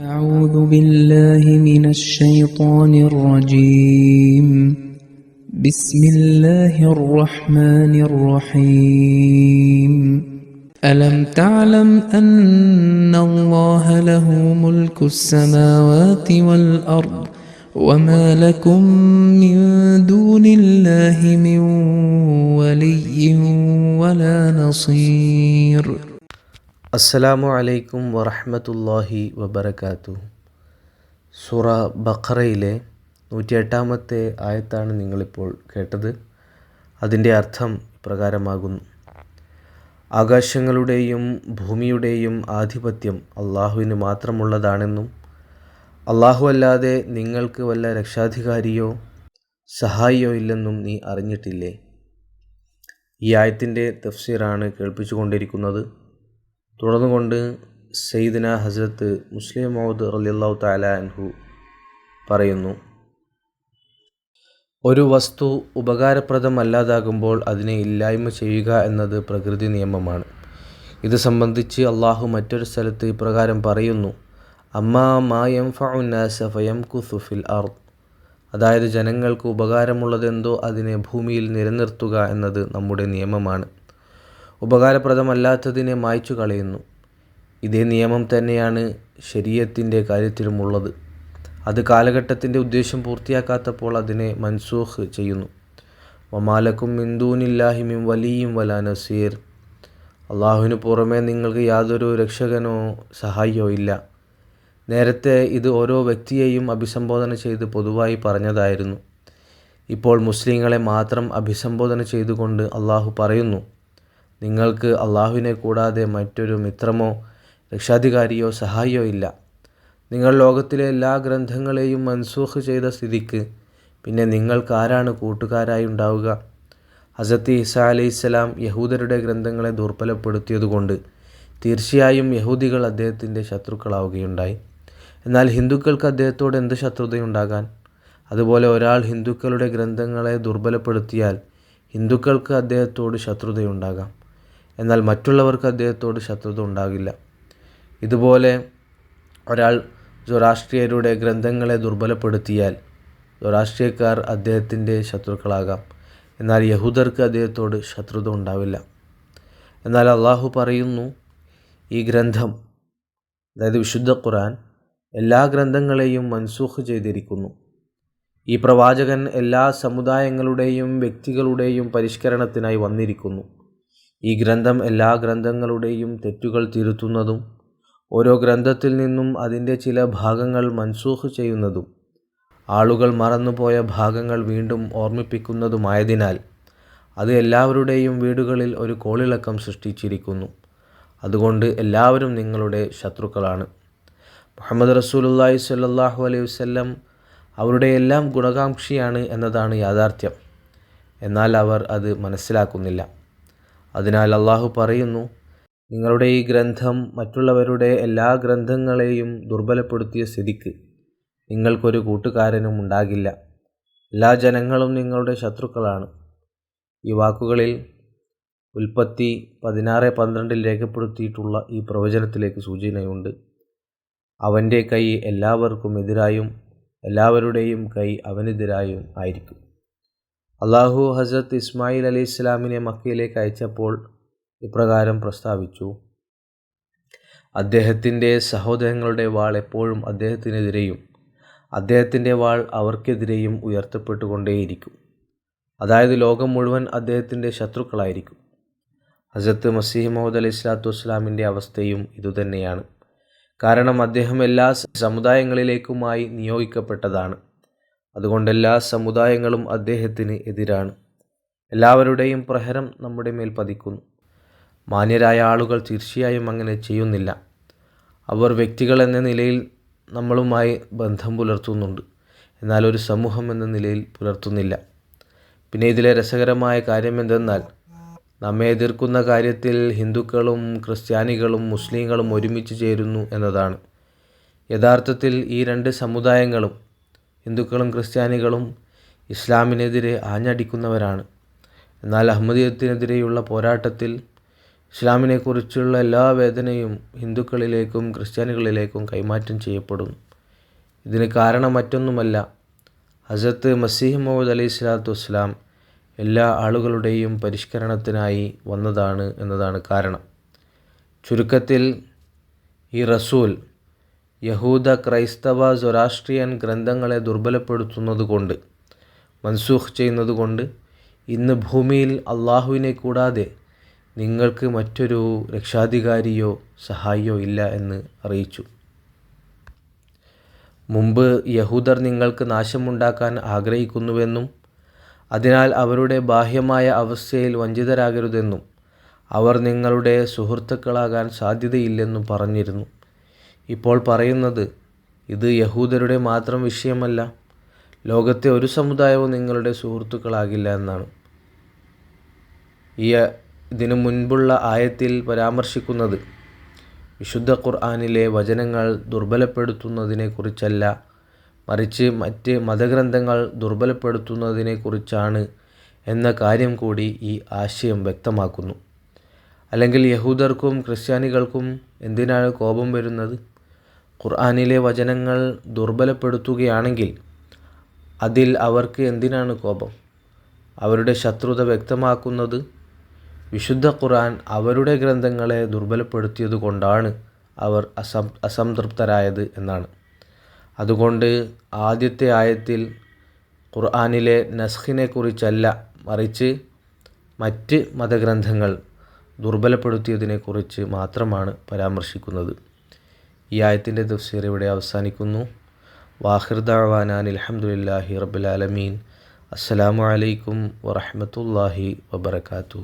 أعوذ بالله من الشيطان الرجيم. بسم الله الرحمن الرحيم. ألم تعلم أن الله له ملك السماوات والأرض وما لكم من دون الله من ولي ولا نصير؟ അസ്സലാമു അലൈക്കും വറഹമത്തല്ലാഹി വബർക്കാത്തു സുറ ബഖറയിലെ നൂറ്റിയെട്ടാമത്തെ ആയത്താണ് നിങ്ങളിപ്പോൾ കേട്ടത്. അതിന്റെ അർത്ഥം പ്രകാരമാകുന്നു ആകാശങ്ങളുടെയും ഭൂമിയുടെയും ആധിപത്യം അള്ളാഹുവിന് മാത്രമുള്ളതാണെന്നും അള്ളാഹു അല്ലാതെ നിങ്ങൾക്ക് വല്ല രക്ഷാധികാരിയോ സഹായിയോ ഇല്ലെന്നും നീ അറിഞ്ഞിട്ടില്ലേ? ഈ ആയത്തിന്റെ തഫ്സീറാണ് കേൾപ്പിച്ചുകൊണ്ടിരിക്കുന്നത്. തുടർന്നുകൊണ്ട് സെയ്ദിന ഹസ്രത്ത് മുസ്ലിം മൗദ് റലിയല്ലാഹു താല അൻഹു പറയുന്നു ഒരു വസ്തു ഉപകാരപ്രദമല്ലാതാകുമ്പോൾ അതിനെ ഇല്ലായ്മ ചെയ്യുക എന്നത് പ്രകൃതി നിയമമാണ്. ഇത് സംബന്ധിച്ച് അള്ളാഹു മറ്റൊരു സ്ഥലത്ത് ഇപ്രകാരം പറയുന്നു അമ്മാ മായം ഫഉന്നാസ ഫയം കുസുഫിൽ അർ അതായത് ജനങ്ങൾക്ക് ഉപകാരമുള്ളതെന്തോ അതിനെ ഭൂമിയിൽ നിലനിർത്തുക എന്നത് നമ്മുടെ നിയമമാണ്. ഉപകാരപ്രദമല്ലാത്തതിനെ മായ്ച്ചു കളയുന്നു. ഇതേ നിയമം തന്നെയാണ് ശരീരത്തിന്റെ കാര്യത്തിലുമുള്ളത്. അത് കാലഘട്ടത്തിന്റെ ഉദ്ദേശം പൂർത്തിയാക്കാത്തപ്പോൾ അതിനെ മൻസൂഖ് ചെയ്യുന്നു. വമാലക്കും മിന്ദൂനില്ലാഹിമിം വലിയും വല നസീർ. അള്ളാഹുവിന് പുറമേ നിങ്ങൾക്ക് യാതൊരു രക്ഷകനോ സഹായിയോ ഇല്ല. നേരത്തെ ഇത് ഓരോ വ്യക്തിയെയും അഭിസംബോധന ചെയ്ത് പൊതുവായി പറഞ്ഞതായിരുന്നു. ഇപ്പോൾ മുസ്ലിങ്ങളെ മാത്രം അഭിസംബോധന ചെയ്തുകൊണ്ട് അള്ളാഹു പറയുന്നു നിങ്ങൾക്ക് അള്ളാഹുവിനെ കൂടാതെ മറ്റൊരു മിത്രമോ രക്ഷാധികാരിയോ സഹായിയോ ഇല്ല. നിങ്ങൾ ലോകത്തിലെ എല്ലാ ഗ്രന്ഥങ്ങളെയും മൻസൂഖ് ചെയ്ത സ്ഥിതിക്ക് പിന്നെ നിങ്ങൾക്കാരാണ് കൂട്ടുകാരായി ഉണ്ടാവുക? ഹസത്തി ഇസ അലൈഹിസ്സലാം യഹൂദരുടെ ഗ്രന്ഥങ്ങളെ ദുർബലപ്പെടുത്തിയതുകൊണ്ട് തീർച്ചയായും യഹൂദികൾ അദ്ദേഹത്തിന്റെ ശത്രുക്കളാവുകയുണ്ടായി. എന്നാൽ ഹിന്ദുക്കൾക്ക് അദ്ദേഹത്തോട് എന്ത് ശത്രുതയുണ്ടാകാൻ? അതുപോലെ ഒരാൾ ഹിന്ദുക്കളുടെ ഗ്രന്ഥങ്ങളെ ദുർബലപ്പെടുത്തിയാൽ ഹിന്ദുക്കൾക്ക് അദ്ദേഹത്തോട് ശത്രുതയുണ്ടാകാം. എന്നാൽ മറ്റുള്ളവർക്ക് അദ്ദേഹത്തോട് ശത്രുത ഉണ്ടാകില്ല. ഇതുപോലെ ഒരാൾ സ്വരാഷ്ട്രീയരുടെ ഗ്രന്ഥങ്ങളെ ദുർബലപ്പെടുത്തിയാൽ സ്വരാഷ്ട്രീയക്കാർ അദ്ദേഹത്തിന്റെ ശത്രുക്കളാകാം. എന്നാൽ യഹൂദർക്ക് അദ്ദേഹത്തോട് ശത്രുത ഉണ്ടാവില്ല. എന്നാൽ അള്ളാഹു പറയുന്നു ഈ ഗ്രന്ഥം അതായത് വിശുദ്ധ ഖുർആൻ എല്ലാ ഗ്രന്ഥങ്ങളെയും മൻസൂഖ് ചെയ്തിരിക്കുന്നു. ഈ പ്രവാചകൻ എല്ലാ സമുദായങ്ങളുടെയും വ്യക്തികളുടെയും പരിഷ്കരണത്തിനായി വന്നിരിക്കുന്നു. ഈ ഗ്രന്ഥം എല്ലാ ഗ്രന്ഥങ്ങളുടെയും തെറ്റുകൾ തിരുത്തുന്നതും ഓരോ ഗ്രന്ഥത്തിൽ നിന്നും അതിന്റെ ചില ഭാഗങ്ങൾ മൻസൂഖ് ചെയ്യുന്നതും ആളുകൾ മറന്നുപോയ ഭാഗങ്ങൾ വീണ്ടും ഓർമ്മിപ്പിക്കുന്നതുമായതിനാൽ അത് എല്ലാവരുടെയും വീടുകളിൽ ഒരു കോളിളക്കം സൃഷ്ടിച്ചിരിക്കുന്നു. അതുകൊണ്ട് എല്ലാവരും നിങ്ങളുടെ ശത്രുക്കളാണ്. മുഹമ്മദ് റസൂലുല്ലാഹി സ്വല്ലല്ലാഹു അലൈഹി വസല്ലം അവരുടെ എല്ലാം ഗുണകാംക്ഷിയാണ് എന്നതാണ് യാഥാർത്ഥ്യം. എന്നാൽ അവർ അത് മനസ്സിലാക്കുന്നില്ല. അതിനാൽ അള്ളാഹു പറയുന്നു നിങ്ങളുടെ ഈ ഗ്രന്ഥം മറ്റുള്ളവരുടെ എല്ലാ ഗ്രന്ഥങ്ങളെയും ദുർബലപ്പെടുത്തിയ സ്ഥിതിക്ക് നിങ്ങൾക്കൊരു കൂട്ടുകാരനും ഉണ്ടാകില്ല. എല്ലാ ജനങ്ങളും നിങ്ങളുടെ ശത്രുക്കളാണ്. ഈ വാക്കുകളിൽ ഉൽപ്പത്തി പതിനാറ് പന്ത്രണ്ടിൽ രേഖപ്പെടുത്തിയിട്ടുള്ള ഈ പ്രവചനത്തിലേക്ക് സൂചനയുണ്ട്. അവന്റെ കൈ എല്ലാവർക്കും എതിരായും എല്ലാവരുടെയും കൈ അവനെതിരായും ആയിരിക്കും. അള്ളാഹു ഹസരത്ത് ഇസ്മായിൽ അലി ഇസ്ലാമിനെ മക്കയിലേക്ക് അയച്ചപ്പോൾ ഇപ്രകാരം പ്രസ്താവിച്ചു. അദ്ദേഹത്തിന്റെ സഹോദരങ്ങളുടെ വാൾ എപ്പോഴും അദ്ദേഹത്തിനെതിരെയും അദ്ദേഹത്തിന്റെ വാൾ അവർക്കെതിരെയും ഉയർത്തപ്പെട്ടുകൊണ്ടേയിരിക്കും. അതായത് ലോകം മുഴുവൻ അദ്ദേഹത്തിന്റെ ശത്രുക്കളായിരിക്കും. ഹസരത്ത് മസീഹ് മുഹമ്മദ് അലി ഇസ്ലാത്തു വസ്സലാമിന്റെ അവസ്ഥയും ഇതുതന്നെയാണ്. കാരണം അദ്ദേഹം എല്ലാ സമുദായങ്ങളിലേക്കുമായി നിയോഗിക്കപ്പെട്ടതാണ്. അതുകൊണ്ട് എല്ലാ സമുദായങ്ങളും അദ്ദേഹത്തിന് എതിരാണ്. എല്ലാവരുടെയും പ്രഹരം നമ്മുടെ മേൽ പതിക്കുന്നു. മാന്യരായ ആളുകൾ തീർച്ചയായും അങ്ങനെ ചെയ്യുന്നില്ല. അവർ വ്യക്തികൾ എന്ന നിലയിൽ നമ്മളുമായി ബന്ധം പുലർത്തുന്നുണ്ട്. എന്നാൽ ഒരു സമൂഹം എന്ന നിലയിൽ പുലർത്തുന്നില്ല. പിന്നെ ഇതിലെ രസകരമായ കാര്യം എന്തെന്നാൽ നമ്മെ എതിർക്കുന്ന കാര്യത്തിൽ ഹിന്ദുക്കളും ക്രിസ്ത്യാനികളും മുസ്ലിങ്ങളും ഒരുമിച്ച് ചേരുന്നു എന്നതാണ്. യഥാർത്ഥത്തിൽ ഈ രണ്ട് സമുദായങ്ങളും ഹിന്ദുക്കളും ക്രിസ്ത്യാനികളും ഇസ്ലാമിനെതിരെ ആഞ്ഞടിക്കുന്നവരാണ്. എന്നാൽ അഹമ്മദീയത്തിനെതിരെയുള്ള പോരാട്ടത്തിൽ ഇസ്ലാമിനെക്കുറിച്ചുള്ള എല്ലാ വേദനയും ഹിന്ദുക്കളിലേക്കും ക്രിസ്ത്യാനികളിലേക്കും കൈമാറ്റം ചെയ്യപ്പെടുന്നു. ഇതിന് കാരണം മറ്റൊന്നുമല്ല. ഹസരത്ത് മസീഹ് മുഹമ്മദ് അലൈഹി സ്വലാത്തു വസ്സലാം എല്ലാ ആളുകളുടെയും പരിഷ്കരണത്തിനായി വന്നതാണ് എന്നതാണ് കാരണം. ചുരുക്കത്തിൽ ഈ റസൂൽ യഹൂദ ക്രൈസ്തവ സ്വരാഷ്ട്രീയൻ ഗ്രന്ഥങ്ങളെ ദുർബലപ്പെടുത്തുന്നതുകൊണ്ട് മൻസൂഖ് ചെയ്യുന്നതുകൊണ്ട് ഇന്ന് ഭൂമിയിൽ അള്ളാഹുവിനെ കൂടാതെ നിങ്ങൾക്ക് മറ്റൊരു രക്ഷാധികാരിയോ സഹായിയോ ഇല്ല എന്ന് അറിയിച്ചു. മുമ്പ് യഹൂദർ നിങ്ങൾക്ക് നാശമുണ്ടാക്കാൻ ആഗ്രഹിക്കുന്നുവെന്നും അതിനാൽ അവരുടെ ബാഹ്യമായ അവസ്ഥയിൽ വഞ്ചിതരാകരുതെന്നും അവർ നിങ്ങളുടെ സുഹൃത്തുക്കളാകാൻ സാധ്യതയില്ലെന്നും പറഞ്ഞിരുന്നു. ഇപ്പോൾ പറയുന്നത് ഇത് യഹൂദരുടെ മാത്രം വിഷയമല്ല. ലോകത്തെ ഒരു സമുദായവും നിങ്ങളുടെ സുഹൃത്തുക്കളാകില്ല എന്നാണ്. ഈ ഇതിനു മുൻപുള്ള ആയത്തിൽ പരാമർശിക്കുന്നത് വിശുദ്ധ ഖുർആാനിലെ വചനങ്ങൾ ദുർബലപ്പെടുത്തുന്നതിനെക്കുറിച്ചല്ല മറിച്ച് മറ്റ് മതഗ്രന്ഥങ്ങൾ ദുർബലപ്പെടുത്തുന്നതിനെക്കുറിച്ചാണ് എന്ന കാര്യം കൂടി ഈ ആശയം വ്യക്തമാക്കുന്നു. അല്ലെങ്കിൽ യഹൂദർക്കും ക്രിസ്ത്യാനികൾക്കും എന്തിനാണ് കോപം വരുന്നത്? ഖുർആാനിലെ വചനങ്ങൾ ദുർബലപ്പെടുത്തുകയാണെങ്കിൽ അതിൽ അവർക്ക് എന്തിനാണ് കോപം? അവരുടെ ശത്രുത വ്യക്തമാക്കുന്നത് വിശുദ്ധ ഖുർആൻ അവരുടെ ഗ്രന്ഥങ്ങളെ ദുർബലപ്പെടുത്തിയത് കൊണ്ടാണ് അവർ അസം അസംതൃപ്തരായത് എന്നാണ്. അതുകൊണ്ട് ആദ്യത്തെ ആയത്തിൽ ഖുർആാനിലെ നസ്ഹിനെക്കുറിച്ചല്ല മറിച്ച് മറ്റ് മതഗ്രന്ഥങ്ങൾ ദുർബലപ്പെടുത്തിയതിനെക്കുറിച്ച് മാത്രമാണ് പരാമർശിക്കുന്നത്. ഈ ആയത്തിന്റെ തഫ്സീർ ഇവിടെ അവസാനിക്കുന്നു. വാഹിർദാവാനാൻ അലഹമുല്ലാഹി റബ്ബുലാലമീൻ അസ്സലാമു അലൈക്കും വറഹമത്തല്ലാഹി വബർക്കാത്തു